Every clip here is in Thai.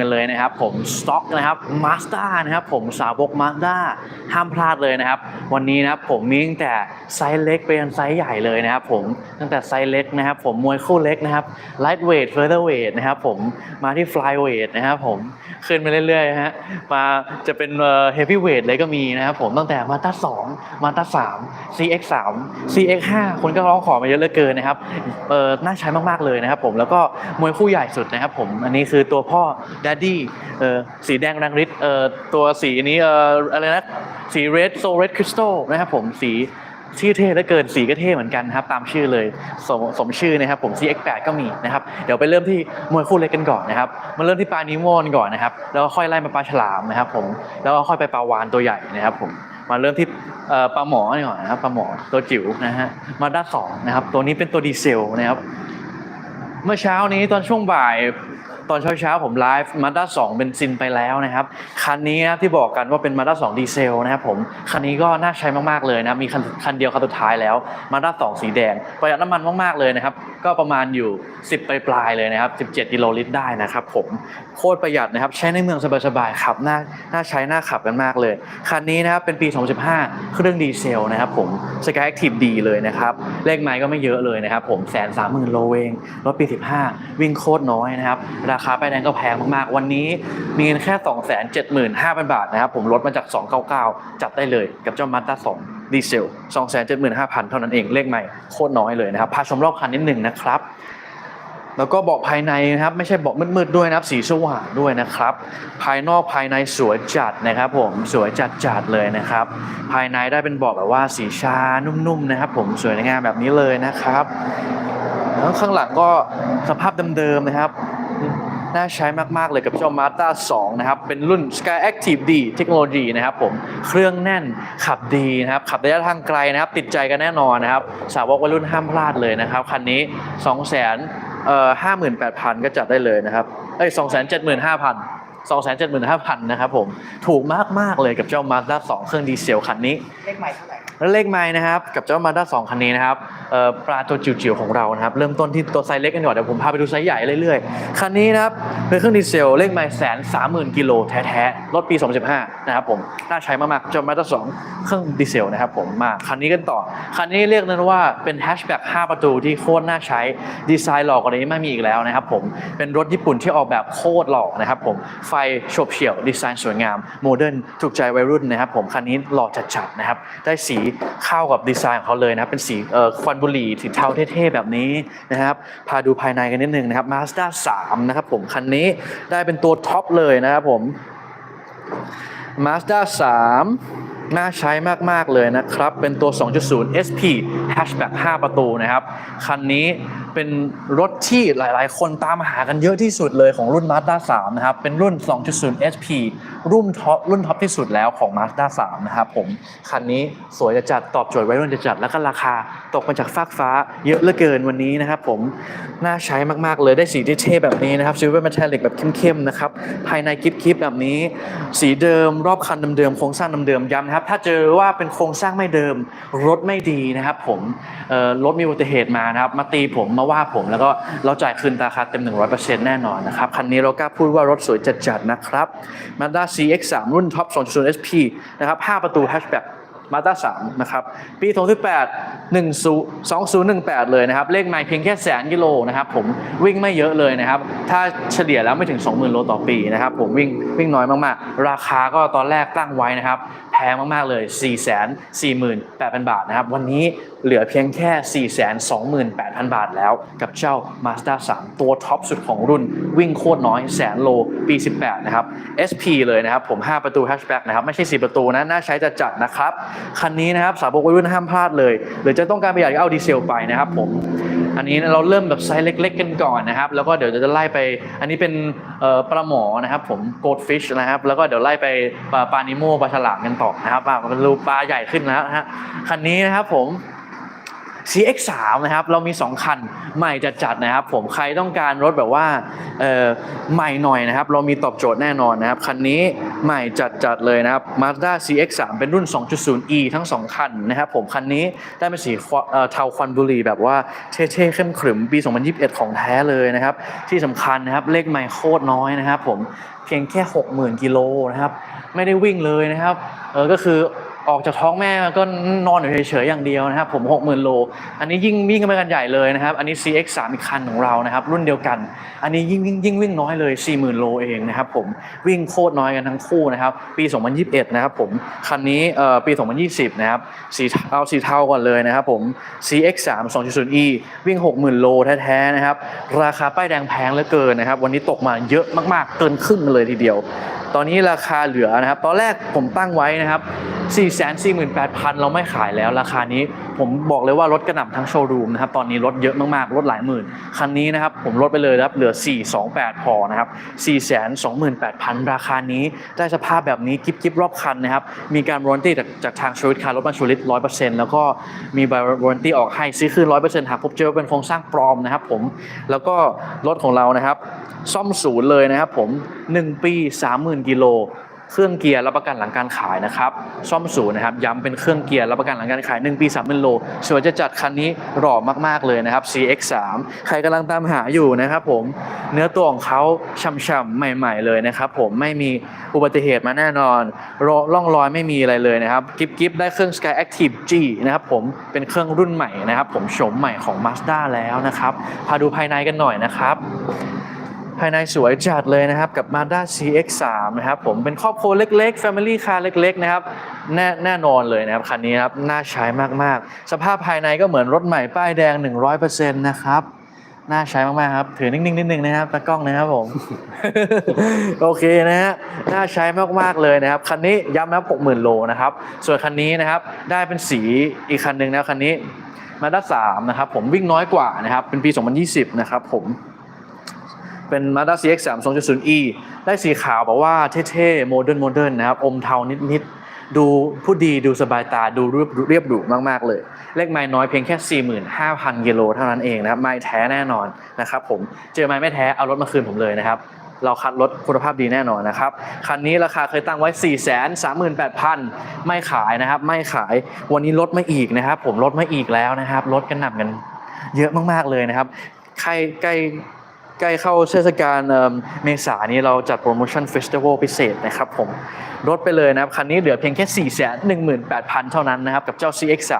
กันเลยนะครับผมสต็อกนะครับมาสด้านะครับผมสาวกมาสด้าห้ามพลาดเลยนะครับ วันนี้นะครับผมมีตั้งแต่ไซส์เล็กไปยันไซส์ใหญ่เลยนะครับผมตั้งแต่ไซส์เล็กนะครับผมมวยคู่เล็กนะครับไลท์เวทเฟ e ร์เวทนะครับผมมาที่ฟลายเวทนะครับผมขึ้นไปเรื่อยๆฮะมาจะเป็นเฮฟวี่เวทเลยก็มีนะครับผมตั้งแต่มาต้าสองมาต้าสาม CX สาม CX ห้าคนก็ร้องขอมาเยอะเหลือเกินนะครับเออน่าใช้มากๆเลยนะครับผมแล้วก็มวยคู่ใหญ่สุดนะครับผมอันนี้คือตัวพ่อ Daddy เออสีแดงแรงฤทธิ์เออตัวสีนี้เอออะไรนะสี Red Soul Red Crystal นะครับผมสีชื่อเท่เหลือเกินสีก็เท่เหมือนกันนะครับ ตามชื่อเลยสมสมชื่อนะครับผม CX8 ก็มีนะครับ เดี๋ยวไปเริ่มที่มวยคู่เล็กกันก่อนนะครับมาเริ่มที่ปลานิโมนก่อนนะครับแล้วค่อยไล่มาปลาฉลามนะครับผมแล้วก็ค่อยไปปลาวานตัวใหญ่นะครับผมมาเริ่มที่ปลาหมอก่อนนะครับปลาหมอตัวจิ๋วนะฮะมาด้านสองนะครับ ตัวนี้เป็นตัวดีเซลนะครับ เมื่อเช้านี้ตอนช่วงบ่าย ตอนเช้าๆผมไลฟ์มาด้า2เป็นซินไปแล้วนะครับ คันนี้นะที่บอกกันว่าเป็นมาด้า2ดีเซลนะครับผม คันนี้ก็น่าใช้มากๆเลยนะ มีคันคันเดียวคันสุดท้ายแล้วมาด้า2สีแดง ประหยัดน้ำมันมากๆเลยนะครับ ก็ประมาณอยู่ 10ปลายๆเลยนะครับ 17กิโลลิตรได้นะครับผม โคตรประหยัดนะครับใช้ในเมืองสบายๆขับน่าน่าใช้น่าขับกันมากเลย คันนี้นะครับเป็นปี 2015 เครื่องดีเซลนะครับผม Sky Active D เลยนะครับเลขไม้ก็ไม่เยอะเลยนะครับผมแสนสามหมื่นโลเองรถปี 15 วิ่งโคตรน้อยนะครับราคาป้ายแดงก็แพงมากๆ วันนี้มีเงินแค่ 2 7 5 0 0 0 บาทนะครับ ผมลดมาจาก 299 จัดได้เลยกับเจ้า Mazda 2ดีเซล 275,000 เท่านั้นเอง เลขใหม่โคตรน้อยเลยนะครับ พาชมรอบคันนิดหนึ่งนะครับ แล้วก็เบาะภายในนะครับ ไม่ใช่เบาะมืดๆด้วยนะครับ สีสว่างด้วยนะครับ ภายนอกภายในสวยจัดนะครับ ผมสวยจัดจัดเลยนะครับ ภายในได้เป็นเบาะแบบว่าสีชานุ่มๆนะครับ ผมสวยงามแบบนี้เลยนะครับแล้วข้างหลังก็สภาพเดิมๆนะครับ น่าใช้มาก ๆ เลยกับเจ้า Mazda 2 นะครับ เป็นรุ่น Sky Active D เทคโนโลยีนะครับผม เครื่องแน่น ขับดีนะครับ ขับระยะทางไกลนะครับ ติดใจกันแน่นอนนะครับ สาวกวัยรุ่นห้ามพลาดเลยนะครับ คันนี้ 2 0 0 0 0 0 58,000 ก็จัดได้เลยนะครับ เอ้ย 275,000 275,000 นะครับผม ถูกมาก ๆ เลยกับเจ้า Mazda 2 เครื่องดีเซลคันนี้ เลขใหม่เท่าไหร่ แล้วเลขไม้นะครับกับเจ้ามาด้าสองคันนี้นะครับปลาตัวจิ๋วๆของเรานะครับเริ่มต้นที่ตัวไซส์เล็กกันก่อนเดี๋ยวผมพาไปดูไซส์ใหญ่เรื่อยๆคันนี้นะครับเป็นเครื่องดีเซลเลขไม้แสนสามหมื่นกิโลแท้ๆรถปี 2015 นะครับผมน่าใช้มากๆเจ้ามาด้าสองเครื่องดีเซลนะครับผมมาคันนี้กันต่อคันนี้เรียกนั้นว่าเป็นแฮชแบ็ก5ประตูที่โคตรน่าใช้ดีไซน์หล่อกว่านี้ไม่มีอีกแล้วนะครับผมเป็นรถญี่ปุ่นที่ออกแบบโคตรหล่อนะครับผมไฟโฉบเฉี่ยวดีไซน์สวยงามโมเดิร์นถูกใจวัยรุ่นนะครับผมคันนี้หล่อจัดๆนะครับได้สีเข้ากับดีไซน์ของเขาเลยนะครับเป็นสีเอ่อควันบุหรี่สีเทาเท่ๆแบบนี้นะครับพาดูภายในกันนิดนึงนะครับ Mazda 3 นะครับผมคันนี้ได้เป็นตัวท็อปเลยนะครับผม Mazda 3น่าใช้มาก ๆ เลยนะครับ เป็นตัว 2.0 SP Hatchback 5 ประตูนะครับ คันนี้เป็นรถที่หลายๆ คนตามหากันเยอะที่สุดเลยของรุ่น Mazda 3 นะครับ เป็นรุ่น 2.0 SP รุ่นท็อปรุ่นท็อปที่สุดแล้วของ Mazda 3 นะครับผม คันนี้สวยจะจัดตอบโจทย์วัยรุ่นจะจัด แล้วก็ราคาตกมาจากฟากฟ้าเยอะเหลือเกินวันนี้นะครับผม น่าใช้มาก ๆ เลยได้สีเท่แบบนี้นะครับ Silver Metallic แบบเข้ม ๆ นะครับ ภายในกิ๊บๆแบบนี้ สีเดิมรอบคันเดิมๆโครงสร้างเดิมๆย้ำนะครับ ถ้าเจอว่าเป็นโครงสร้างไม่เดิมรถไม่ดีนะครับผมเออรถมีอุบัติเหตุมานะครับมาตีผมมาว่าผม แล้วก็เราจ่ายคืนราคาเต็ม 100%แน่นอนนะครับ คันนี้เรากล้าพูดว่ารถสวยจัดๆนะครับ Mazda CX-3 รุ่นท็อป2.0 SP นะครับ 5 ประตูแฮชแบ็กมาด้า3นะครับ ปี 2018 2018 เลยนะครับ เลขไม่เพียงแค่แสนกิโลนะครับ ผมวิ่งไม่เยอะเลยนะครับ ถ้าเฉลี่ยแล้วไม่ถึง 20,000 โลต่อปีนะครับ ผมวิ่งวิ่งน้อยมากๆ ราคาก็ตอนแรกตั้งไว้นะครับ แพงมากๆเลย 448,000 บาทนะครับ วันนี้เหลือเพียงแค่ 428,000 บาทแล้ว กับเจ้า Mazda 3 ตัวท็อปสุดของรุ่น วิ่งโคตรน้อยแสนโลปี 18 นะครับ SP เลยนะครับ ผม 5 ประตูแฮชแบ็กนะครับ ไม่ใช่ 4 ประตูนะ น่าใช้จะจัดนะครับ คันนี้นะครับ สาวกวัยรุ่นห้ามพลาดเลย หรือจะต้องการประหยัดก็เอาดีเซลไปนะครับผม อันนี้เราเริ่มแบบไซส์เล็ก ๆ กันก่อนนะครับ แล้วก็เดี๋ยวจะไล่ไป อันนี้เป็นปลาหมอนะครับผมโกดฟิชนะครับ แล้วก็เดี๋ยวไล่ไปปลาปลานิโมปลาฉลามกันต่อนะครับปลามันรูปลาใหญ่ขึ้นแล้วนะฮะคันนี้นะครับผม CX3 นะครับเรามี 2 คันใหม่จัดๆนะครับ ผมใครต้องการรถแบบว่าใหม่หน่อยนะครับ เรามีตอบโจทย์แน่นอนนะครับ คันนี้ใหม่จัดๆเลยนะครับ Mazda CX3 เป็นรุ่น 2.0e ทั้ง 2 คันนะครับ ผมคันนี้ได้เป็นสีเทาควันบุหรี่แบบว่าเท่ๆเข้มขรึมปี 2021 ของแท้เลยนะครับ ที่สำคัญนะครับเลขไมล์โคตรน้อยนะครับ ผมเพียงแค่ 60,000กิโลนะครับไม่ได้วิ่งเลยนะครับเออก็คือ ออกจากท้องแม่ก็นอนอยู่เฉยๆอย่างเดียวนะครับ ผม 60,000 โล อันนี้ยิ่งวิ่งกันไปกันใหญ่เลยนะครับ อันนี้ CX3 อีกคันของเรานะครับ รุ่นเดียวกัน อันนี้ยิ่งยิ่งยิ่งวิ่งน้อยเลย 40,000 โลเองนะครับผมวิ่งโคตรน้อยกันทั้งคู่นะครับ ปี 2021 นะครับผมคันนี้เอ่อปี 2020 นะครับสีเอาสีเทาก่อนเลยนะครับผม CX3 2.0e วิ่ง 60,000 โลแท้ๆนะครับราคาป้ายแดงแพงเหลือเกินนะครับ วันนี้ตกมาเยอะมากๆเกินครึ่งเลยทีเดียว ตอนนี้ราคาเหลือนะครับ ตอนแรกผมตั้งไว้นะครับ 448,000 เราไม่ขายแล้วราคานี้ ผมบอกเลยว่ารถกระหน่ำทั้งโชว์รูมนะครับตอนนี้รถเยอะมากๆ รถหลายหมื่น คันนี้นะครับผมลดไปเลยครับเหลือ 428 พอนะครับ 428,000 ราคานี้ได้สภาพแบบนี้กิฟกิฟรอบคันนะครับ มีการวอร์นตี้จากจากทางชูริตคารรถบ้านชูริต100%แล้วก็มีใบวอร์นตี้ออกให้ซื้อคืน100%หากพบเจอเป็นโครงสร้างปลอมนะครับผมแล้วก็รถของเรานะครับ ซ่อมศูนย์เลยนะครับผม 1 ปี 30,000 กิโล เครื่องเกียร์รับประกันหลังการขายนะครับซ่อมศูนย์นะครับย้ำเป็นเครื่องเกียร์รับประกันหลังการขาย 1 ปี30,000โลสวยจะจัดคันนี้หล่อมากๆเลยนะครับ CX3 ใครกำลังตามหาอยู่นะครับผมเนื้อตัวของเขาช่ำๆใหม่ ๆเลยนะครับผมไม่มีอุบัติเหตุมาแน่นอนรอร่องรอยไม่มีอะไรเลยนะครับกิฟกิฟได้เครื่อง Sky Active G นะครับผมเป็นเครื่องรุ่นใหม่นะครับผมโฉมใหม่ของ Mazda แล้วนะครับพาดูภายในกันหน่อยนะครับ ภายในสวยจัดเลยนะครับ กับ Mazda CX-3 นะครับผมเป็นครอบครัวเล็กๆ Family Car เล็กๆนะครับแน่แน่นอนเลยนะครับคันนี้ครับน่าใช้มากๆ สภาพภายในก็เหมือนรถใหม่ป้ายแดง 100%นะครับน่าใช้มากๆครับ ถือนิ่งๆนิดนึงนะครับตากล้องนะครับผม โอเคนะฮะ น่าใช้มากๆเลยนะครับ คันนี้ย้ำนะครับ60,000โลนะครับ ส่วนคันนี้นะครับ ได้เป็นสีอีกคันหนึ่งนะคันนี้ Mazda 3นะครับ ผมวิ่งน้อยกว่านะครับ เป็นปี 2020 นะครับผม เป็น Mazda CX-3 2.0e ได้สีขาวแบบว่าเท่ๆโมเดิร์นโมเดิร์นนะครับ อมเทานิดๆ ดูผู้ดีดูสบายตาดูเรียบเรียบหรูมากๆเลย เลขไม้น้อยเพียงแค่ 45,000กิโลเท่านั้นเองนะครับ ไม้แท้แน่นอนนะครับผมเจอไม้ไม่แท้เอารถมาคืนผมเลยนะครับเราคัดรถคุณภาพดีแน่นอนนะครับ คันนี้ราคาเคยตั้งไว้ 438,000 ไม่ขายนะครับ ไม่ขาย วันนี้ลดมาอีกนะครับ ผมลดมาอีกแล้วนะครับ ลดกันหนับกันเยอะมากๆเลยนะครับ ใครใกล้ ใกล้เข้าเทศกาลเมษานนี้เราจัดโปรโมชั่นเฟสติวัลพิเศษนะครับผมลดไปเลยนะครับ คันนี้เหลือเพียงแค่ 4 1 8 0 0 0 เท่านั้นนะครับ กับเจ้า CX3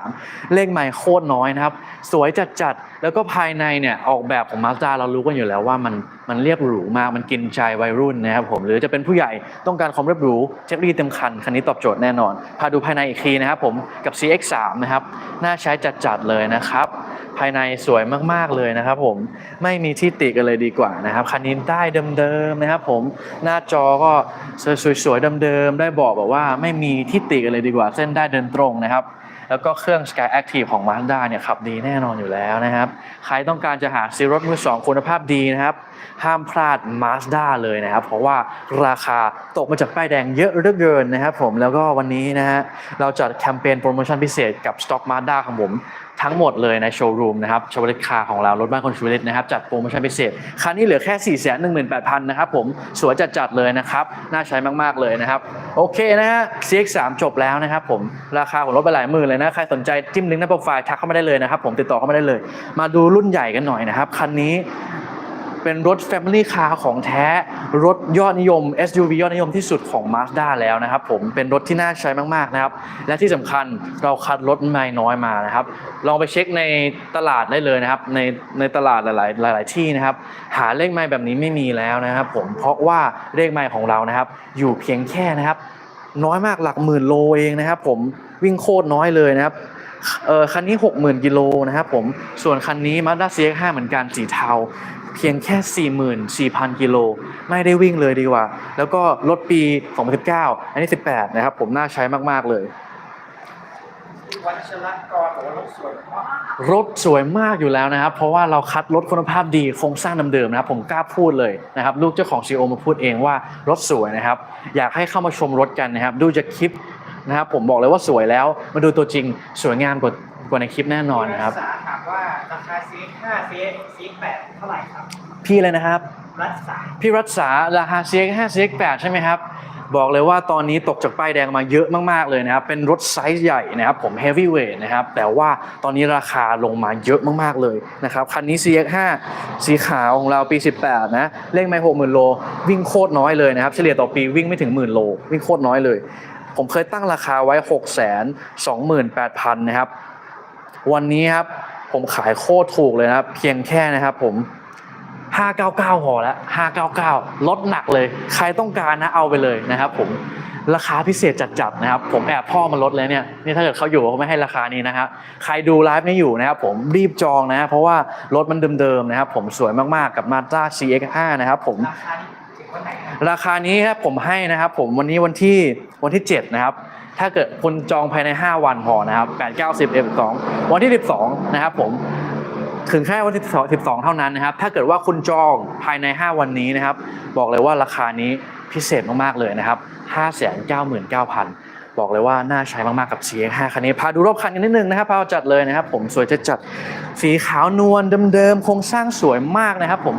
เลขใหม่โคตรน้อยนะครับ สวยจัดๆ แล้วก็ภายในเนี่ย ออกแบบของ Mazda เรารู้กันอยู่แล้วว่ามัน มันเรียบหรูมากมันกินใจวัยรุ่นนะครับผมหรือจะเป็นผู้ใหญ่ต้องการความเรียบหรูเทคโนโลยีเต็มคัน คันนี้ตอบโจทย์แน่นอน พาดูภายในอีกทีนะครับผมกับ CX3 นะครับน่าใช้จัดๆเลยนะครับ ภายในสวยมากๆเลยนะครับผมไม่มีที่ติกันเลยดีกว่านะครับคันนี้ได้เดิมๆนะครับผมหน้าจอก็สวยๆเดิมๆได้บอกแบบว่าไม่มีที่ติกันเลยดีกว่า เส้นได้เดินตรงนะครับแล้วก็เครื่อง Sky Active ของ Mazda เนี่ยขับดีแน่นอนอยู่แล้วนะครับ ใครต้องการจะหาซื้อรถมือสองคุณภาพดีนะครับ ห้ามพลาด Mazda เลยนะครับ เพราะว่าราคาตกมาจากป้ายแดงเยอะเหลือเกินนะครับผมแล้วก็วันนี้นะฮะเราจัดแคมเปญโปรโมชั่นพิเศษกับ Stock Mazda ของผมทั้งหมดเลยในโชว์รูมนะครับชวลิตคาของเรารถบ้านคนชวลิตนะครับจัดโปรโมชั่นพิเศษคันนี้เหลือแค่ 4 1 8 0 0 0นะครับผมสวยจัดๆเลยนะครับ น่าใช้มาก ๆ เลยนะครับ โอเคนะฮะ CX3 จบแล้วนะครับผมราคาของรถไปหลายหมื่นเลยนะ ใครสนใจจิ้มลิงก์หน้าโปรไฟล์ทักเข้ามาได้เลยนะครับผมติดต่อเข้ามาได้เลย มาดูรุ่นใหญ่กันหน่อยนะครับ คันนี้ เป็นรถ Family Car ของแท้ รถยอดนิยม SUV ยอดนิยมที่สุดของ Mazda แล้วนะครับผมเป็นรถที่น่าใช้มากๆนะครับ และที่สำคัญเราคัดรถไม่น้อยมานะครับ ลองไปเช็คในตลาดได้เลยนะครับในในตลาดหลาย ๆ หลาย ๆ ที่นะครับ หาเลขไม่แบบนี้ไม่มีแล้วนะครับผมเพราะว่าเลขไม่ของเรานะครับ อยู่เพียงแค่นะครับ น้อยมากหลักหมื่นโลเองนะครับ ผมวิ่งโคตรน้อยเลยนะครับเออคันนี้ 60,000 กิโลนะครับผม ส่วนคันนี้ Mazda CX-5 เหมือนกันสีเทา เพียงแค่ 44,000 กิโล ไม่ได้วิ่งเลยดีกว่า แล้วก็รถปี 2019 อันนี้ 18 นะครับ ผมน่าใช้มาก ๆ เลยวัชรกรบอกว่ารถสวยมากรถสวยมากอยู่แล้วนะครับ เพราะว่าเราคัดรถคุณภาพดีโครงสร้างเดิมๆนะครับ ผมกล้าพูดเลยนะครับ ลูกเจ้าของซีโอมาพูดเองว่ารถสวยนะครับ อยากให้เข้ามาชมรถกันนะครับ ดูจากคลิปนะครับผมบอกเลยว่าสวยแล้ว มาดูตัวจริงสวยงามกว่า กว่าในคลิปแน่นอนนะครับ รักษาถามว่าราคา CX5 CX8 เท่าไหร่ครับ พี่เลยนะครับ รักษาพี่รักษาราคา CX5 CX8 ใช่ไหมครับ บอกเลยว่าตอนนี้ตกจากป้ายแดงมาเยอะมาก ๆ เลยนะครับ เป็นรถไซส์ใหญ่นะครับ ผม heavyweight นะครับ แต่ว่าตอนนี้ราคาลงมาเยอะมาก ๆ เลยนะครับ คันนี้ CX5 สีขาวของเราปี 18 นะ เลขไม่60,000 โล วิ่งโคตรน้อยเลยนะครับ เฉลี่ยต่อปีวิ่งไม่ถึงหมื่นโล วิ่งโคตรน้อยเลย ผมเคยตั้งราคาไว้ 628,000 นะครับ วันนี้ครับผมขายโคตรถูกเลยนะครับ เพียงแค่นะครับผม 599พอแล้ว599 ลดหนักเลย ใครต้องการนะเอาไปเลยนะครับผมราคาพิเศษจัดๆนะครับ ผมแอบพ่อมาลดเลยเนี่ยนี่ถ้าเกิดเขาอยู่เขาไม่ให้ราคานี้นะฮะใครดูไลฟ์นี้อยู่นะครับผมรีบจองนะเพราะว่ารถมันเดิมๆนะครับผมสวยมากๆกับ Mazda CX-5 นะครับผมราคานี้ถึงวันไหนครับราคานี้ครับผมให้นะครับผมวันนี้วันที่วันที่ 7 นะครับ ถ้าเกิดคุณจองภายใน 5 วันพอนะครับ8 9 10 12 วันที่ 12 นะครับผมถึงแค่วันที่12 12 เท่านั้นนะครับ ถ้าเกิดว่าคุณจองภายใน 5 วันนี้นะครับ บอกเลยว่าราคานี้พิเศษมากๆเลยนะครับ 599,000 บอกเลยว่าน่าใช้มากๆกับ CX5 คันนี้ พาดูรอบคันกันนิดนึงนะครับ พาจัดเลยนะครับ ผมสวยจะจัดสีขาวนวลเดิมๆโครงสร้างสวยมากนะครับ ผม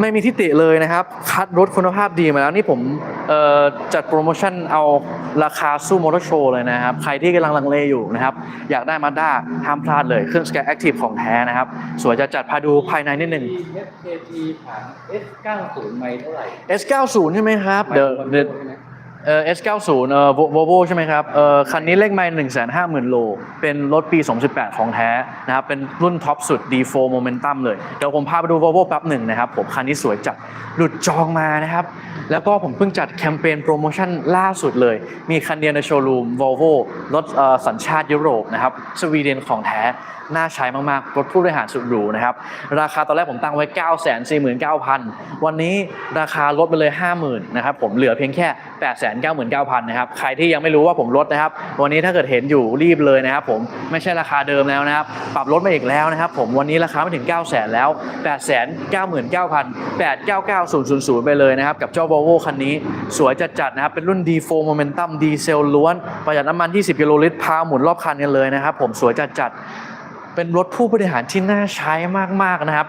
ไม่มีทิฏฐิเลยนะครับ คัดรถคุณภาพดีมาแล้วนี่ผม จัดโปรโมชั่นเอาราคาสู้มอเตอร์โชว์เลยนะครับ ใครที่กำลังลังเลอยู่นะครับ อยากได้มาด้าห้ามพลาดเลย เครื่องสแกนแอคทีฟของแท้นะครับ สวยจะจัดพาดูภายในนิดนึง SKT ผ่าน S90 ไม่เท่าไหร่ S90 ใช่ไหมครับเดี๋ยว เดี๋ยวเอ่อ S90 เอ่อ Volvo ใช่ไหมครับ เอ่อคันนี้เลขไมล์150,000โล เป็นรถปี 2018 ของแท้นะครับ เป็นรุ่นท็อปสุด D4 Momentum เลย เดี๋ยวผมพาไปดู Volvo แป๊บหนึ่งนะครับผม คันนี้สวยจัด หลุดจองมานะครับ แล้วก็ผมเพิ่งจัดแคมเปญโปรโมชั่นล่าสุดเลย มีคันเดียวในโชว์รูม Volvo รถเอ่อสัญชาติยุโรปนะครับ สวีเดนของแท้ น่าใช้มากๆ รถผู้บริหารสุดหรูนะครับ ราคาตอนแรกผมตั้งไว้ 9 4 9 0 0 0 วันนี้ราคาลดไปเลย 50,000นะครับ ผมเหลือเพียงแค่ 8 9 9 0 0 0นะครับ ใครที่ยังไม่รู้ว่าผมลดนะครับ วันนี้ถ้าเกิดเห็นอยู่รีบเลยนะครับ ผมไม่ใช่ราคาเดิมแล้วนะครับ ปรับลดมาอีกแล้วนะครับ ผมวันนี้ราคาไม่ถึง 9 0 0 0 0แล้ว 8 9 9 9 0 0 8 9 9 0 0 0 ไปเลยนะครับ กับเจ้า Volvo คันนี้ สวยจัดๆนะครับ เป็นรุ่น D4 Momentum ดีเซลล้วน ประหยัดน้ำมัน 20 กิโลลิตร พาหมุนรอบคันกันเลยนะครับ ผมสวยจัดๆ เป็นรถผู้บริหารที่น่าใช้มากๆนะครับ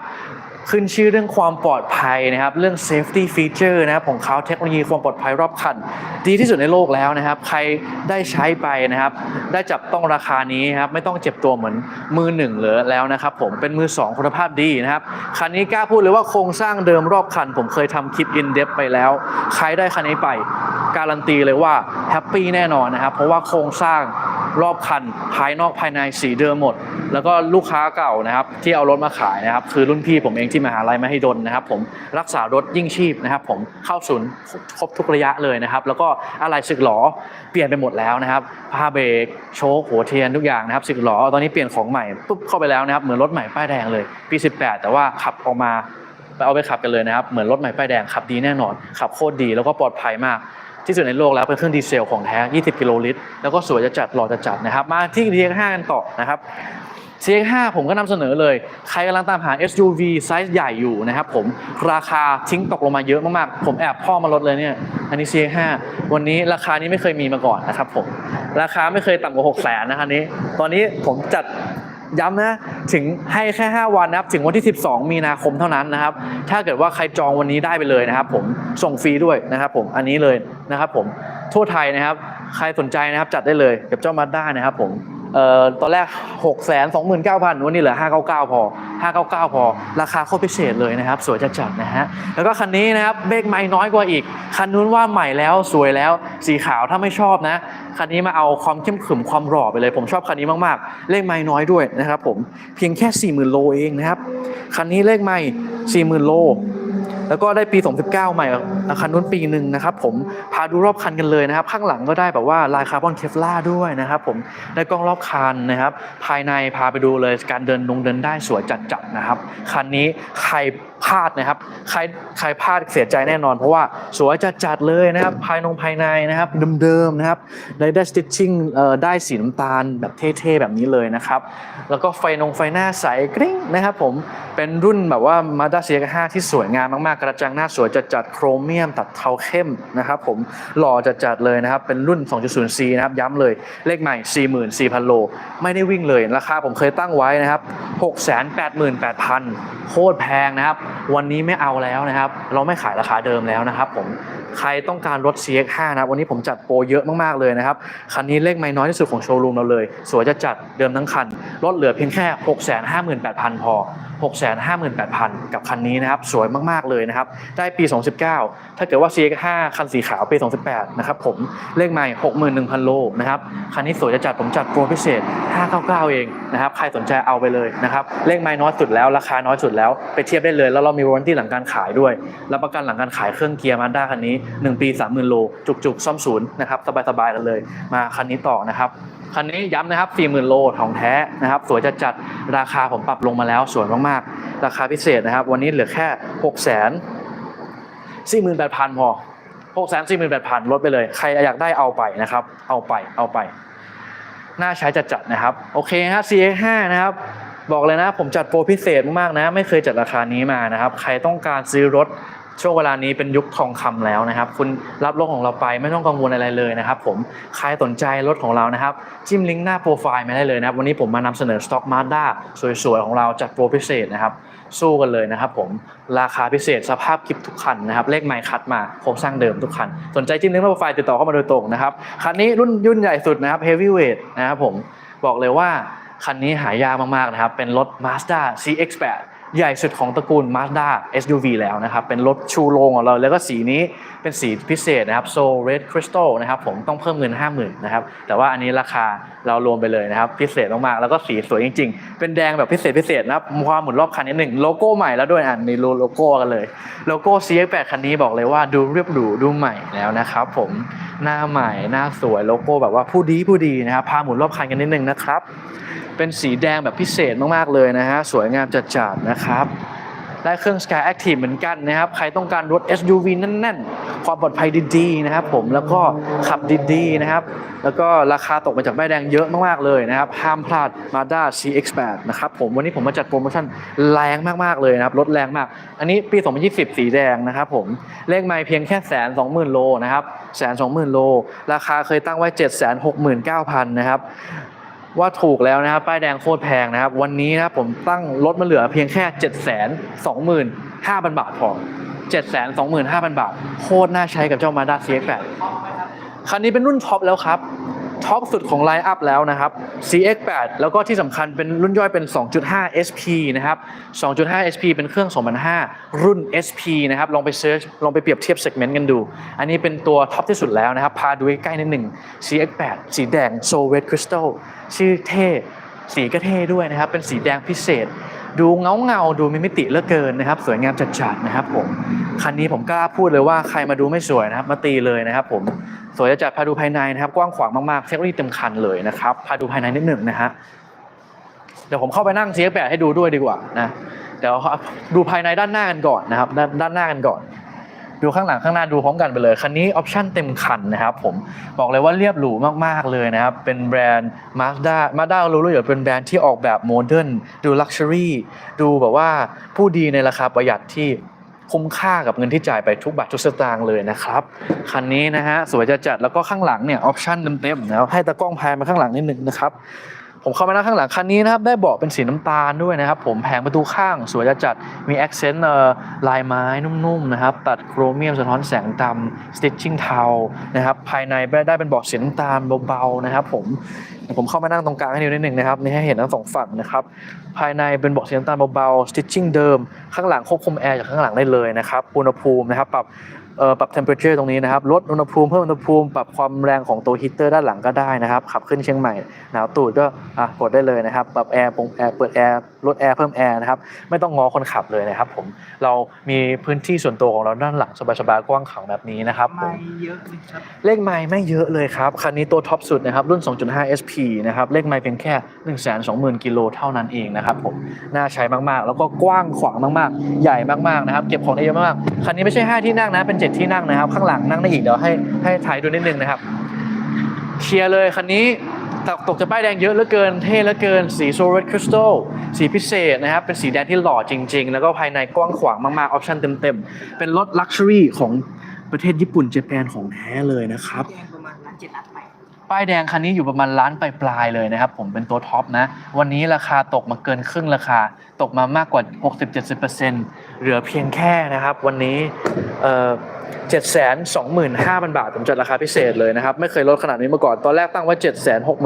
ขึ้นชื่อเรื่องความปลอดภัยนะครับ เรื่อง safety feature นะครับของเขาเทคโนโลยีความปลอดภัยรอบคัน ดีที่สุดในโลกแล้วนะครับ ใครได้ใช้ไปนะครับ ได้จับต้องราคานี้ครับไม่ต้องเจ็บตัวเหมือนมือหนึ่งเหลือแล้วนะครับผมเป็นมือสองคุณภาพดีนะครับ คันนี้กล้าพูดเลยว่าโครงสร้างเดิมรอบคัน ผมเคยทำคลิป in depth ไปแล้ว ใครได้คันนี้ไป การันตีเลยว่าแฮปปี้แน่นอนนะครับ เพราะว่าโครงสร้างรอบคันภายนอกภายในสีเดิมหมด แล้วก็ลูกค้าเก่านะครับ ที่เอารถมาขายนะครับ คือรุ่นพี่ผมเองที่มหาลัยมหิดลนะครับผมรักษารถยิ่งชีพนะครับผมเข้าศูนย์ครบทุกระยะเลยนะครับ แล้วก็อะไรสึกหลอเปลี่ยนไปหมดแล้วนะครับผ้าเบรกโชคหัวเทียนทุกอย่างนะครับสึกหลอตอนนี้เปลี่ยนของใหม่ปุ๊บเข้าไปแล้วนะครับเหมือนรถใหม่ป้ายแดงเลยปี 18 แต่ว่าขับออกมาไปเอาไปขับกันเลยนะครับเหมือนรถใหม่ป้ายแดงขับดีแน่นอน ขับโคตรดีแล้วก็ปลอดภัยมาก ที่สุดในโลกแล้วเป็นเครื่องดีเซลของแท้ 20 กิโลลิตร แล้วก็สวยจะจัดหล่อจะจัดนะครับ มาที่ DX5 กันต่อนะครับ CX5 ผมก็นำเสนอเลย ใครกำลังตามหา SUV ไซส์ใหญ่อยู่นะครับผมราคาทิ้งตกลงมาเยอะมากๆ ผมแอบพ่อมาลดเลยเนี่ย อันนี้ CX5 วันนี้ราคานี้ไม่เคยมีมาก่อนนะครับผม ราคาไม่เคยต่ำกว่า6 0 0 0 0นะครับนี้ ตอนนี้ผมจัดย้ำนะถึงให้แค่ 5 วันนะครับ ถึงวันที่ 12 มีนาคมเท่านั้นนะครับ ถ้าเกิดว่าใครจองวันนี้ได้ไปเลยนะครับ ผมส่งฟรีด้วยนะครับ ผมอันนี้เลยนะครับ ผมทั่วไทยนะครับ ใครสนใจนะครับจัดได้เลยกับเจ้ามาด้านะครับ ผม เอ่อตอนแรก 6 2 9 0 0 0วันนี้เหลือ 599 พอ 599 พอ ราคาโคตรพิเศษเลยนะครับ สวยจัดๆนะฮะ แล้วก็คันนี้นะครับเบรกใหม่น้อยกว่าอีก คันนู้นว่าใหม่แล้วสวยแล้วสีขาวถ้าไม่ชอบนะ คันนี้มาเอาความเข้มขรึมความหล่อไปเลย ผมชอบคันนี้มากๆ เลขไม้น้อยด้วยนะครับผมเพียงแค่ 40,000 โลเองนะครับ คันนี้เลขไม้40,000 โล แล้วก็ได้ปี 2019 ใหม่คันนู้นปีหนึ่งนะครับผมพาดูรอบคันกันเลยนะครับ ข้างหลังก็ได้แบบว่าลายคาร์บอนเคฟล่าด้วยนะครับผมได้กล้องรอบคันนะครับ ภายในพาไปดูเลยการเดินลงเดินได้สวยจัดๆนะครับ คันนี้ใครพลาดนะครับ ใครใครพลาดเสียใจแน่นอน เพราะว่าสวยจัดจัดเลยนะครับ ภายนงภายในนะครับเดิมๆนะครับได้ได้สติชชิ่งได้สีน้ำตาลแบบเท่ๆแบบนี้เลยนะครับ แล้วก็ไฟนงไฟหน้าใสกริ้งนะครับผมเป็นรุ่นแบบว่า Mazda CX-5 ที่สวยงามมากๆ กระจังหน้าสวยจัดจัดโครเมียมตัดเทาเข้มนะครับผมหล่อจัดจัดเลยนะครับ เป็นรุ่น 2.0C นะครับย้ำเลยเลขใหม่ 44,000 โล ไม่ได้วิ่งเลยราคาผมเคยตั้งไว้นะครับ 688,000 โคตรแพงนะครับวันนี้ไม่เอาแล้วนะครับ เราไม่ขายราคาเดิมแล้วนะครับผมใครต้องการรถ CX-5 นะวันนี้ผมจัดโปรเยอะมากๆเลยนะครับ คันนี้เลขไม่น้อยที่สุดของโชว์รูมเราเลย สวยจะจัดเดิมทั้งคัน ลดเหลือเพียงแค่ 658,000 พอ 658,000 กับคันนี้นะครับ สวยมากๆเลยนะครับ ได้ปี 2019 ถ้าเกิดว่า CX5 คันสีขาวปี 2018 นะครับผมเลขใหม่61,000 โลนะครับ คันนี้สวยจะจัดผมจัดโปรพิเศษ 599 เองนะครับ ใครสนใจเอาไปเลยนะครับ เลขไม้น้อยสุดแล้วราคาน้อยสุดแล้วไปเทียบได้เลย แล้วเรามีวารันตีหลังการขายด้วยรับประกันหลังการขายเครื่องเกียร์มาด้าคันนี้1 ปี 30,000 โล จุกๆ ซ่อมศูนย์นะครับสบายๆกันเลย มาคันนี้ต่อนะครับคันนี้ย้ำนะครับ 40,000 โลของแท้นะครับสวยจะจัดราคาผมปรับลงมาแล้วสวยมากๆ ราคาพิเศษนะครับ วันนี้เหลือแค่6 0 0 0 0 48,000 พอ 6 4 8 0 0 0 ลดไปเลย ใครอยากได้เอาไปนะครับ เอาไปเอาไป น่าใช้จัดจัดนะครับ โอเคฮะ CX5 นะครับ บอกเลยนะ ผมจัดโปรพิเศษมากๆนะ ไม่เคยจัดราคานี้มานะครับ ใครต้องการซื้อรถ ช่วงเวลานี้เป็นยุคทองคำแล้วนะครับ คุณรับรถของเราไปไม่ต้องกังวลอะไรเลยนะครับ ผมใครสนใจรถของเรานะครับ จิ้มลิงก์หน้าโปรไฟล์มาได้เลยนะครับ วันนี้ผมมานำเสนอสต็อกมาด้าสวยๆ ของเราจัดโปรพิเศษนะครับ สู้กันเลยนะครับ ผมราคาพิเศษสภาพคลิปทุกคันนะครับ เลขไมค์คัดมาโครงสร้างเดิมทุกคัน สนใจจิ้มลิงก์หน้าโปรไฟล์ติดต่อเข้ามาโดยตรงนะครับคันนี้รุ่นยุ่นใหญ่สุดนะครับ Heavyweight นะครับผมบอกเลยว่าคันนี้หายากมากๆนะครับเป็นรถ Mazda CX-8 ใหญ่สุดของตระกูล Mazda SUV แล้วนะครับ เป็นรถชูโรงของเรา แล้วก็สีนี้เป็นสีพิเศษนะครับ So Red Crystal นะครับผมต้องเพิ่มเงิน 50,000นะครับ แต่ว่าอันนี้ราคาเรารวมไปเลยนะครับ พิเศษมากๆ แล้วก็สีสวยจริงๆ เป็นแดงแบบพิเศษพิเศษนะครับความหมุนรอบคันนิดหนึ่งโลโก้ใหม่แล้วด้วยอะในโลโก้กันเลย โลโก้ CX-8 คันนี้บอกเลยว่าดูเรียบหรูดูใหม่แล้วนะครับผมหน้าใหม่หน้าสวยโลโก้แบบว่าผู้ดีผู้ดีนะครับพาหมุนรอบคันกันนิดนึงนะครับ เป็นสีแดงแบบพิเศษมากๆเลยนะฮะ สวยงามจัดๆนะครับ ได้เครื่อง Sky Active เหมือนกันนะครับ ใครต้องการรถ SUV แน่นๆ ความปลอดภัยดีๆนะครับผมแล้วก็ขับดีๆนะครับ แล้วก็ราคาตกมาจากใบแดงเยอะมากๆเลยนะครับ ห้ามพลาด Mazda CX-8 นะครับผมวันนี้ผมมาจัดโปรโมชั่นแรงมากๆเลยนะครับ รถแรงมาก อันนี้ปี 2020 สีแดงนะครับผมเลขไมล์เพียงแค่แสนสองหมื่นโลนะครับแสนสองหมื่นโล ราคาเคยตั้งไว้เจ็ดแสนหกหมื่นเก้าพันนะครับ ว่าถูกแล้วนะครับ ป้ายแดงโคตรแพงนะครับ วันนี้นะครับผมตั้งลดมาเหลือเพียงแค่ 7 2 5 0 0 0 บาทพอ7 2 5 0 0 0 บาท โคตรน่าใช้กับเจ้า Mazda CX-8 คันนี้เป็นรุ่นท็อปแล้วครับ ท็อปสุดของไลน์อัพแล้วนะครับ CX-8 แล้วก็ที่สำคัญเป็นรุ่นย่อยเป็น 2.5 SP นะครับ 2.5 SP เป็นเครื่อง 2005 รุ่น SP นะครับ ลองไปเซิร์ช ลองไปเปรียบเทียบเซกเมนต์กันดู อันนี้เป็นตัวท็อปที่สุดแล้วนะครับ พาดูใกล้ๆนิดหนึ่ง CX-8 สีแดง So Red Crystal ชื่อเท่ สีก็เท่ด้วยนะครับ เป็นสีแดงพิเศษ ดูเงาเงาดูมีมิติเหลือเกินนะครับ สวยงามจัดๆนะครับผมคันนี้ผมกล้าพูดเลยว่าใครมาดูไม่สวยนะครับ มาตีเลยนะครับ ผมสวยจัดพาดูภายในนะครับ กว้างขวางมากๆเทคโนโลยีเต็มคันเลยนะครับพาดูภายในนิดหนึ่งนะฮะเดี๋ยวผมเข้าไปนั่งเสียแปดให้ดูด้วยดีกว่านะเดี๋ยวดูภายในด้านหน้ากันก่อนนะครับ ด้านด้านหน้ากันก่อน ดูข้างหลังข้างหน้าดูพร้อมกันไปเลย คันนี้ออปชั่นเต็มคันนะครับผมบอกเลยว่าเรียบหรูมากๆเลยนะครับ เป็นแบรนด์ Mazda Mazda รู้รู้อยู่เป็นแบรนด์ที่ออกแบบโมเดิร์นดูลักชัวรี่ดูแบบว่าผู้ดีในราคาประหยัดที่คุ้มค่ากับเงินที่จ่ายไปทุกบาททุกสตางค์เลยนะครับ คันนี้นะฮะสวยจะจัดแล้วก็ข้างหลังเนี่ยออปชั่นเต็มๆนะครับให้ตากล้องแพนมาข้างหลังนิดนึงนะครับ ผมเข้ามานั่งข้างหลังคันนี้นะครับได้เบาะเป็นสีน้ำตาลด้วยนะครับ ผมแผงประตูข้างสวยจะจัดมีแอคเซนต์ลายไม้นุ่มๆนะครับตัดโครเมียมสะท้อนแสงดำสติ t ชิ่งเทานะครับภายในได้เป็นเบาะสีน้ำตาลเบาๆนะครับ ผมผมเข้ามานั่งตรงกลางให้ดูนิดหนึ่งนะครับนี่ให้เห็นทั้งสองฝั่งนะครับภายในเป็นเบาะสีน้ำตาลเบาๆสติ t ชิ่งเดิม ข้างหลังควบคุมแอร์จากข้างหลังได้เลยนะครับอุณหภูมินะครับปรับ ปรับ temperature ตรงนี้นะครับ ลดอุณหภูมิเพิ่มอุณหภูมิ ปรับความแรงของตัวฮีตเตอร์ด้านหลังก็ได้นะครับ ขับขึ้นเชียงใหม่หนาวตูดก็อะกดได้เลยนะครับ ปรับแอร์ปงแอร์เปิดแอร์ลดแอร์เพิ่มแอร์นะครับ ไม่ต้องงอคนขับเลยนะครับผมเรามีพื้นที่ส่วนตัวของเราด้านหลังสบายๆกว้างขวางแบบนี้นะครับผมไม่เยอะเลยครับเลขไมล์ไม่เยอะเลยครับคันนี้ตัวท็อปสุดนะครับรุ่น 2.5 SP นะครับเลขไมล์เพียงแค่ 120,000กิโลเท่านั้นเองนะครับผมน่าใช้มากๆ แล้วก็กว้างขวางมากๆ ใหญ่มากๆนะครับเก็บของได้เยอะมากๆคันนี้ไม่ใช่ 5 ที่นั่งนะเป็น7ที่นั่งนะครับ ข้างหลังนั่งได้อีกเดี๋ยวให้ให้ถ่ายดูนิดนึงนะครับเชียร์เลยคันนี้ตกตกจะป้ายแดงเยอะเหลือเกินเท่เหลือเกิน สีโซเรตคริสตัลสีพิเศษนะครับ เป็นสีแดงที่หล่อจริง ๆ แล้วก็ภายในกว้างขวางมากๆ ออปชั่นเต็มๆ เป็นรถลักชัวรี่ของประเทศญี่ปุ่นเจแปนของแท้เลยนะครับแกงประมาณล้านเจ็ดล้านแปป้ายแดงคันนี้อยู่ประมาณล้านปลายๆเลยนะครับ ผมเป็นตัวท็อปนะ วันนี้ราคาตกมาเกินครึ่งราคา ตกมามากกว่า 60-70%เหลือเพียงแค่นะครับ วันนี้เอ่อ 725,000 บาท ผมจัดราคาพิเศษเลยนะครับ ไม่เคยลดขนาดนี้มาก่อน ตอนแรกตั้งไว้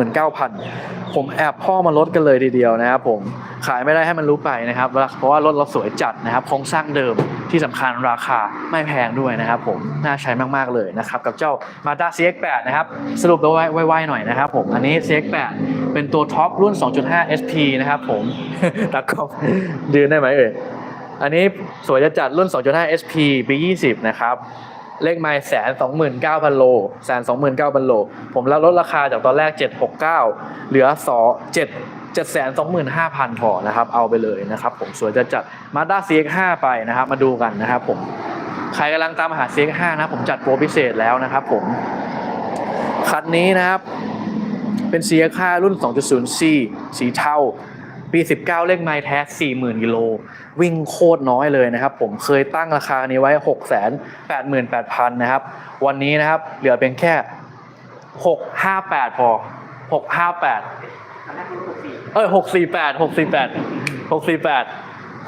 769,000 ผมแอบพ่อมาลดกันเลยทีเดียวนะครับผมขายไม่ได้ให้มันรู้ไปนะครับ เพราะว่ารถเราสวยจัดนะครับโครงสร้างเดิมที่สำคัญราคาไม่แพงด้วยนะครับผมน่าใช้มาก ๆ เลยนะครับ กับเจ้า Mazda CX-8 นะครับ สรุปไว้ไวๆหน่อยนะครับผม อันนี้ CX-8 เป็นตัวท็อปรุ่น 2.5 SP นะครับผมตากองดืนได้ไหมเอ่ย อันนี้สวยจะจัดรุ่น 2.5 SP ปี20 นะครับ เลขไมล์แสนสองหมื่นเก้าพันโลแสนสองหมื่นเก้าพันโล ผมรับลดราคาจากตอนแรกเจ็ดหกเก้าเหลือสอเจ็ดเจ็ดแสนสองหมื่นห้าพันพอนะครับ เอาไปเลยนะครับ ผมสวยจะจัดมาด้า CX5 ไปนะครับ มาดูกันนะครับผม ใครกำลังตามหา CX5 นะผมจัดโปรพิเศษแล้วนะครับผม คันนี้นะครับ เป็น CX5 รุ่น 2.0C สีเทา ปี 19 เลขไมล์แท้ 40,000 กิโล วิ่งโคตรน้อยเลยนะครับ ผมเคยตั้งราคานี้ไว้ 688,000 นะครับ วันนี้นะครับ เหลือเพียงแค่ 658 พอ 658ตอนแรกรู้หกสี่เอ้ยหกสี่แปดหกสี่แปดหกสี่แปด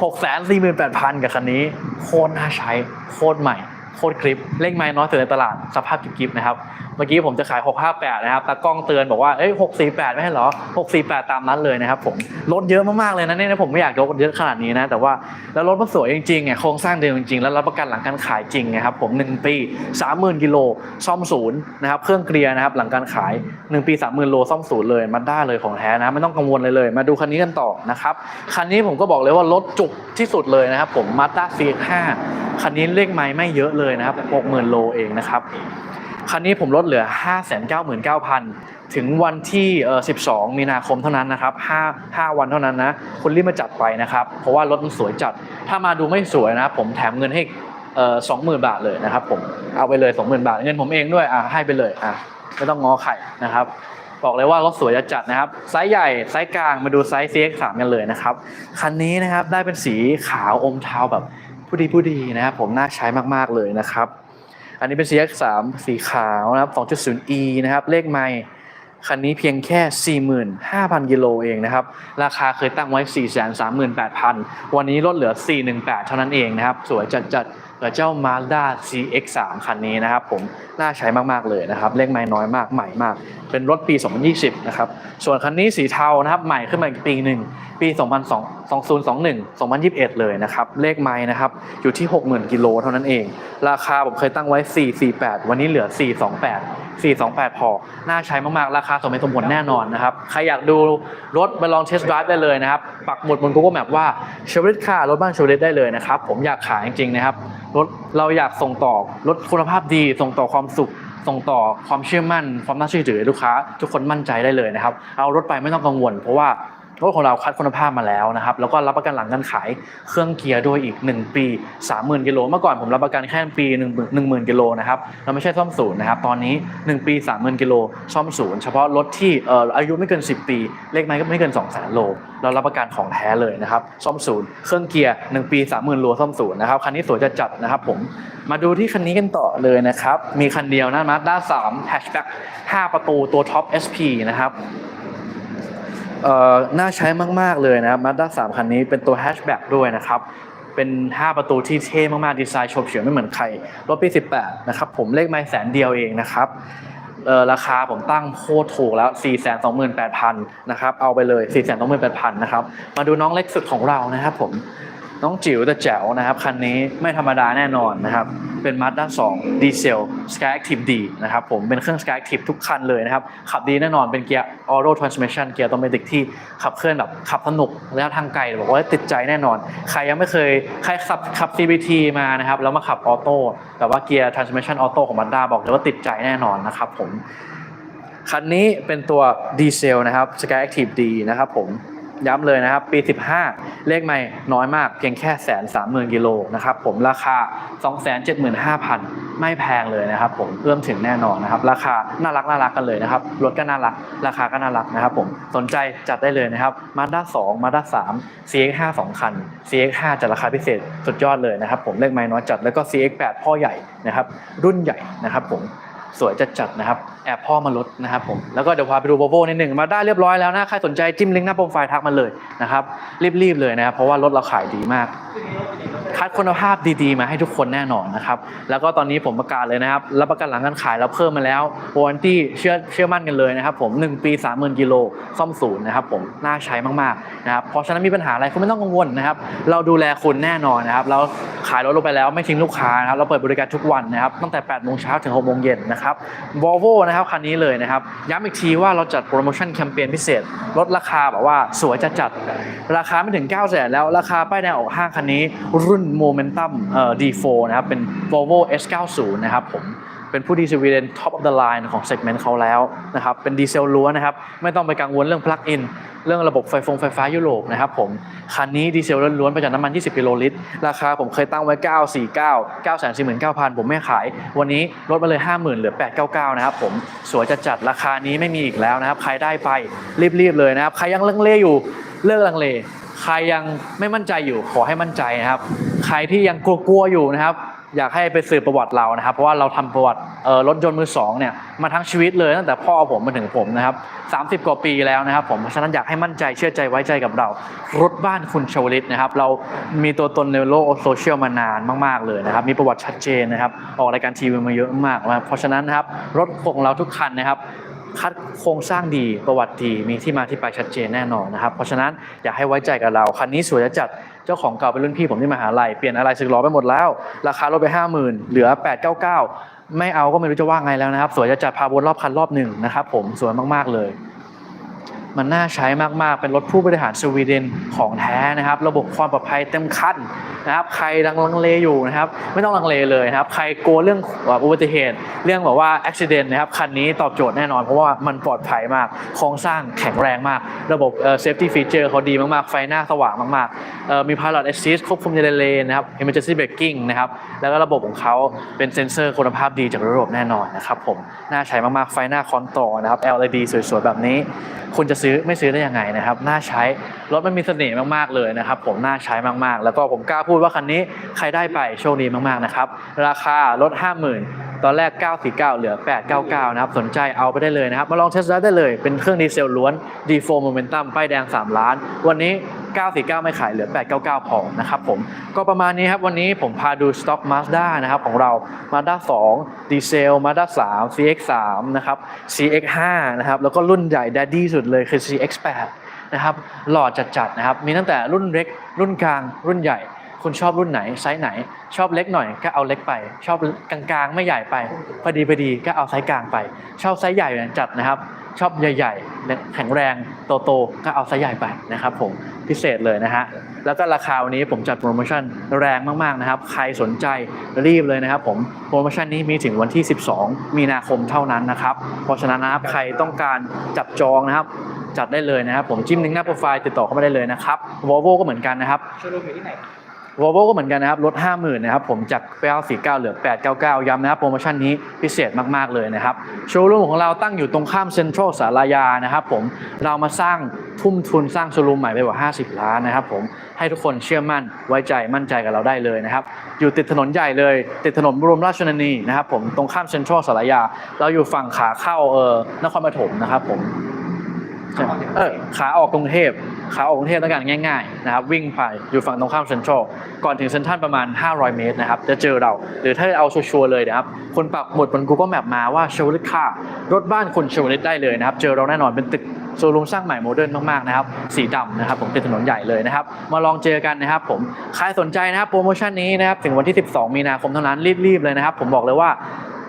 หกแสนสี่หมื่นแปดพันกับคันนี้ โคตรน่าใช้ โคตรใหม่ โคตรคลิปเลขไม้น้อยสุดในตลาดสภาพกิบๆนะครับ เมื่อกี้ผมจะขาย 658 นะครับตากล้องเตือนบอกว่าเอ้ย648 ไม่ใช่เหรอ 648 ตามนั้นเลยนะครับผมรถเยอะมากๆเลยนะเนี่ยผมไม่อยากยกเยอะขนาดนี้นะแต่ว่าแล้วรถมันสวยจริงๆไงโครงสร้างเดิมจริงๆ แล้วรับประกันหลังการขายจริงนะครับผม1ปี 30,000กิโลซ่อมศูนย์นะครับเครื่องเกลียร์นะครับหลังการขาย 1 ปี 30,000โลซ่อมศูนย์เลยมันได้เลยของแท้นะไม่ต้องกังวลเลยเลย มาดูคันนี้กันต่อนะครับคันนี้ผมก็บอกเลยว่ารถจุกที่สุดเลยนะครับผม Mazda CX-5 คันนี้เลขไม้ไม่เยอะเลยลยนะครับ60,000 โลเองนะครับ คันนี้ผมลดเหลือ 599,000 ถึงวันที่ 12 มีนาคมเท่านั้นนะครับ 5 5 วันเท่านั้นนะคุณรีบมาจัดไปนะครับ เพราะว่ารถมันสวยจัด ถ้ามาดูไม่สวยนะผมแถมเงินให้เอ่อ20,000บาทเลยนะครับผมเอาไปเลย20,000บาท เงินผมเองด้วยอะให้ไปเลยอะไม่ต้องง้อไข่นะครับบอกเลยว่ารถสวยจะจัดนะครับไซส์ใหญ่ไซส์กลางมาดูไซส์ CX3 กันเลยนะครับ คันนี้นะครับได้เป็นสีขาวอมเทาแบบ ผู้ดีผู้ดีนะครับผมน่าใช้มากๆเลยนะครับ อันนี้เป็น CX3 สีขาวนะครับ 2.0e นะครับ เลขไมล์คันนี้เพียงแค่ 45,000กิโลเองนะครับ ราคาเคยตั้งไว้ 438,000 วันนี้ลดเหลือ 418 เท่านั้นเองนะครับ สวยจัดจัดๆ เจ้า Mazda CX3 คันนี้นะครับผมน่าใช้มากๆเลยนะครับเลขไมล์น้อยมากใหม่มาก เป็นรถปี 2020 นะครับ ส่วนคันนี้สีเทานะครับใหม่ขึ้นมาอีกปีหนึ่งปี 2021 2021 เลยนะครับเลขไม้นะครับอยู่ที่ 60,000 กิโลเท่านั้นเอง ราคาผมเคยตั้งไว้ 448 วันนี้เหลือ 428 428 พอ น่าใช้มากๆ ราคาสมเหตุสมผลแน่นอนนะครับ ใครอยากดูรถไปลองเทสต์ไดรฟ์ได้เลยนะครับ ปักหมุดบน Google Map ว่าเชวริตคารถบ้านเชวริตได้เลยนะครับ ผมอยากขายจริงๆนะครับรถเราอยากส่งต่อรถคุณภาพดี ส่งต่อความสุข ส่งต่อความเชื่อมั่น ความน่าเชื่อถือลูกค้า ทุกคนมั่นใจได้เลยนะครับ เอารถไปไม่ต้องกังวล เพราะว่า รถของเราคัดคุณภาพมาแล้วนะครับแล้วก็รับประกันหลังการขายเครื่องเกียร์ด้วยอีก 1 ปี 30,000กิโลเมื่อก่อนผมรับประกันแค่ปี1 1 0 0 0กิโลนะครับเราไม่ใช่ซ่อมศูนย์นะครับตอนนี้ 1 ปี 30,000กิโลซ่อมศูนย์เฉพาะรถที่เอ่ออายุไม่เกิน 10 ปี เลขไม้ก็ไม่เกิน 2 0 0 0 0 0โลเรารับประกันของแท้เลยนะครับซ่อมศูนย์เครื่องเกียร์ 1 ปี 30,000โลซ่อมศูนย์นะครับคันนี้สวยจะจัดนะครับผมมาดูที่คันนี้กันต่อเลยนะครับมีคันเดียวนะมาด้า3 hatchback 5ประตูตัวท็อป SP นะครับ น่าใช้มาก ๆ เลยนะครับ Mazda 3 คันนี้เป็นตัวแฮชแบ็กด้วยนะครับ เป็น 5 ประตูที่เท่มาก ๆ ดีไซน์โฉบเฉี่ยวไม่เหมือนใคร รถปี 18 นะครับ ผมเลขไม่แสนเดียวเองนะครับเอ่อราคาผมตั้งโคตรถูกแล้ว 428,000 นะครับ เอาไปเลย 428,000 นะครับ มาดูน้องเล็กสุดของเรานะครับผม น้องจิ๋วแต่แจ๋วนะครับ คันนี้ไม่ธรรมดาแน่นอนนะครับ เป็น Mazda 2 ดีเซล Sky Active D นะครับผมเป็นเครื่อง Sky Active ทุกคันเลยนะครับ ขับดีแน่นอนเป็นเกียร์ Auto Transmission เกียร์ออโตเมติกที่ขับเคลื่อนแบบขับสนุกระยะทางไกลบอกว่าติดใจแน่นอน ใครยังไม่เคย ใครขับขับ CVT มานะครับ แล้วมาขับออโต้แต่ว่าเกียร์ Transmission Auto ของ Mazda บอกเลยว่าติดใจแน่นอนนะครับผมคันนี้เป็นตัวดีเซลนะครับ Sky Active D นะครับผม ย้ำเลยนะครับ ปี 15 เลขไม่น้อยมากเพียงแค่แสนสามหมื่นกิโลนะครับผมราคา 275,000 ไม่แพงเลยนะครับผมเอื้อมถึงแน่นอนนะครับ ราคาน่ารักน่ารักกันเลยนะครับรถก็น่ารัก ราคาก็น่ารักนะครับผมสนใจจัดได้เลยนะครับ Mazda 2 Mazda 3 CX5 2 คัน CX5 จัดราคาพิเศษสุดยอดเลยนะครับผมเลขไม่น้อยจัดแล้วก็ CX8 พ่อใหญ่นะครับรุ่นใหญ่นะครับผม สวยจัดจัดๆนะครับ แอบพ่อมาลดนะครับผม แล้วก็เดี๋ยวพาไปดูโบโบนิดหนึ่งมาได้เรียบร้อยแล้วนะ ใครสนใจจิ้มลิงก์หน้าโปรไฟล์ทักมาเลยนะครับ รีบๆเลยนะครับ เพราะว่ารถเราขายดีมาก คัดคุณภาพดีๆ มาให้ทุกคนแน่นอนนะครับ แล้วก็ตอนนี้ผมประกาศเลยนะครับ รับประกันหลังการขายเราเพิ่มมาแล้ววารันตี้เชื่อเชื่อมั่นกันเลยนะครับ ผม 1 ปี 30,000กิโลซ่อมศูนย์นะครับผมน่าใช้มากๆนะครับเพราะฉะนั้นมีปัญหาอะไรคุณไม่ต้องกังวลนะครับเราดูแลคุณแน่นอนนะครับเราขายรถลงไปแล้วไม่ทิ้งลูกค้านะครับเราเปิดบริการทุกวันนะครับตั้งแต่8โมงเช้าถึง6โมงเย็นนะครับ Volvo นะครับคันนี้เลยนะครับย้ำอีกทีว่าเราจัดโปรโมชั่นแคมเปญพิเศษลดราคาแบบว่าสวยจัดจัดราคาไม่ถึง9 0 0 0 0แล้วราคาป้ายแดงออกห้างคันนี้รุ่น Momentum เอ่อ D4 นะครับ เป็น Volvo S90 นะครับผมเป็นผู้ดีสวีเดน top of the line ของ segment เขาแล้วนะครับ เป็นดีเซลล้วนนะครับ ไม่ต้องไปกังวลเรื่อง plug in เรื่องระบบไฟฟงไฟฟ้ายุโรปนะครับผม คันนี้ดีเซลล้วนๆประหยัดน้ำมัน 20 กิโลลิตร ราคาผมเคยตั้งไว้ 949 949,000 ผมไม่ขาย วันนี้ลดมาเลย 50,000 เหลือ 899 นะครับผม สวยจัดจัดๆราคานี้ไม่มีอีกแล้วนะครับ ใครได้ไปรีบๆเลยนะครับ ใครยังลังเลอยู่เลิกลังเล ใครยังไม่มั่นใจอยู่ขอให้มั่นใจนะครับ ใครที่ยังกลัวๆอยู่นะครับ อยากให้ไปสืบประวัติเรานะครับ เพราะว่าเราทำประวัติรถยนต์มือสองเนี่ยมาทั้งชีวิตเลยตั้งแต่พ่อผมมาถึงผมนะครับ30 กว่าปีแล้วนะครับ ผมเพราะฉะนั้นอยากให้มั่นใจเชื่อใจไว้ใจกับเรา รถบ้านคุณชวลิตนะครับ เรามีตัวตนในโลกโซเชียลมานานมาก ๆเลยนะครับ มีประวัติชัดเจนนะครับ ออกรายการทีวีมาเยอะมากนะครับเพราะฉะนั้นนะครับรถของเราทุกคันนะครับ คัดโครงสร้างดีประวัติดีมีที่มาที่ไปชัดเจนแน่นอนนะครับ เพราะฉะนั้นอยากให้ไว้ใจกับเรา คันนี้สวยจะจัดเจ้าของเก่าเป็นรุ่นพี่ผมที่มหาลัยเปลี่ยนอะไรสึกล้อไปหมดแล้ว ราคาลดไป 50,000 เหลือ 899 ไม่เอาก็ไม่รู้จะว่าไงแล้วนะครับ สวยจะจัดพาวนรอบคันรอบหนึ่งนะครับผมสวยมากๆเลย มันน่าใช้มาก ๆ เป็นรถผู้บริหารสวีเดนของแท้นะครับ ระบบความปลอดภัยเต็มขั้นนะครับใครลังลังเลอยู่นะครับ ไม่ต้องลังเลเลยนะครับ ใครกลัวเรื่องอุบัติเหตุ เรื่องแบบว่าอุบิเหตุนะครับคันนี้ตอบโจทย์แน่นอน เพราะว่ามันปลอดภัยมากโครงสร้างแข็งแรงมาก ระบบเอ่อ safety feature เขาดีมาก ๆ ไฟหน้าสว่างมากๆเอ่อมี pilot assist ควบคุมในเลนนะครับ emergency braking นะครับแล้วก็ระบบของเขาเป็นเซ็นเซอร์คุณภาพดีจากยุโรปแน่นอนนะครับผมน่าใช้มากๆไฟหน้าคอนโตรนะครับ LED สวยๆแบบนี้คุณจะซื้อไม่ซื้อได้ยังไงนะครับน่าใช้รถมันมีเสน่ห์มากๆเลยนะครับ ผมน่าใช้มากๆ แล้วก็ผมกล้าพูดว่าคันนี้ใครได้ไปโชคดีมากๆนะครับราคารถ 50,000 ตอนแรก 949 เหลือ 899 นะครับ สนใจเอาไปได้เลยนะครับ มาลองเทสต์ได้เลย เป็นเครื่องดีเซลล้วน D4 Momentum ป้ายแดง 3 ล้าน วันนี้ 949 ไม่ขายเหลือ 899 พอนะครับผม ก็ประมาณนี้ครับ วันนี้ผมพาดูสต็อก Mazda นะครับของเรา Mazda 2 ดีเซล Mazda 3 CX3 นะครับ CX5 นะครับ แล้วก็รุ่นใหญ่ Daddy สุดเลยคือ CX8 นะครับ หล่อจัดๆนะครับ มีตั้งแต่รุ่นเล็ก รุ่นกลาง รุ่นใหญ่ คุณชอบรุ่นไหนไซส์ไหน ชอบเล็กหน่อยก็เอาเล็กไป ชอบกลางๆ ไม่ใหญ่ไปพอดีพอดีก็เอาไซส์กลางไป ชอบไซส์ใหญ่จัดนะครับ ชอบใหญ่ๆแข็งแรงโตๆก็เอาไซส์ใหญ่ไปนะครับ ผมพิเศษเลยนะฮะแล้วก็ราคาวันนี้ผมจัดโปรโมชั่นแรงมากๆนะครับ ใครสนใจรีบเลยนะครับ ผมโปรโมชั่นนี้มีถึงวันที่ 12 มีนาคมเท่านั้นนะครับ เพราะฉะนั้นนะครับใครต้องการจับจองนะครับจัดได้เลยนะครับ ผมจิ้มลิงก์หน้าโปรไฟล์ติดต่อเข้ามาได้เลยนะครับ Volvo ก็เหมือนกันนะครับโชว์รูมอยู่ที่ไหน Volvo ก็เหมือนกันนะครับลด 50,000นะครับผมจาก 949 เหลือ 899 ย้ำนะครับโปรโมชั่นนี้พิเศษมากๆเลยนะครับโชว์รูมของเราตั้งอยู่ตรงข้ามเซ็นทรัลสารยานะครับผมเรามาสร้างทุ่มทุนสร้างโชว์รูมใหม่ไปกว่า 50 ล้านนะครับผมให้ทุกคนเชื่อมั่นไว้ใจมั่นใจกับเราได้เลยนะครับอยู่ติดถนนใหญ่เลย ติดถนนบรมราชชนนีนะครับผมตรงข้ามเซ็นทรัลสารยา เราอยู่ฝั่งขาเข้าเออนครปฐมนะครับผม เออขาออกกรุงเทพขาออกกรุงเทพแล้วกันง่ายๆนะครับวิ่งไปอยู่ฝั่งตรงข้ามเซ็นทรัลก่อนถึงเซ็นทรัลประมาณ 500 เมตรนะครับจะเจอเรา หรือถ้าเอาชัวร์เลยนะครับคนปักหมุดบน Google Map มาว่าชวลิตค่ารถบ้านคุณชวลิตได้เลยนะครับเจอเราแน่นอนเป็นตึกโชว์รูมสร้างใหม่โมเดิร์นมากๆนะครับสีดำนะครับผมเป็นถนนใหญ่เลยนะครับ มาลองเจอกันนะครับผมใครสนใจนะครับโปรโมชั่นนี้นะครับถึงวันที่ 12 มีนาคมเท่านั้นรีบๆเลยนะครับ ผมบอกเลยว่า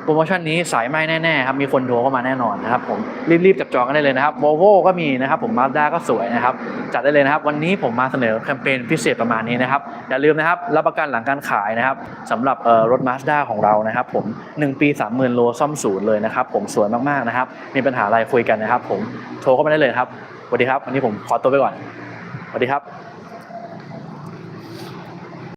โปรโมชั่นนี้สายไหมแน่ๆครับมีคนโทรเข้ามาแน่นอนนะครับผมรีบๆจับจองกันได้เลยนะครับ Volvo ก็มีนะครับผม Mazda ก็สวยนะครับจัดได้เลยนะครับ วันนี้ผมมาเสนอแคมเปญพิเศษประมาณนี้นะครับอย่าลืมนะครับรับประกันหลังการขายนะครับสำหรับเอ่อรถ Mazda ของเรานะครับผม 1 ปี 30,000 โลซ่อมศูนย์เลยนะครับผมสวยมากๆนะครับมีปัญหาอะไรคุยกันนะครับ ผมโทรเข้ามาได้เลยครับสวัสดีครับวันนี้ผมขอตัวไปก่อนสวัสดีครับ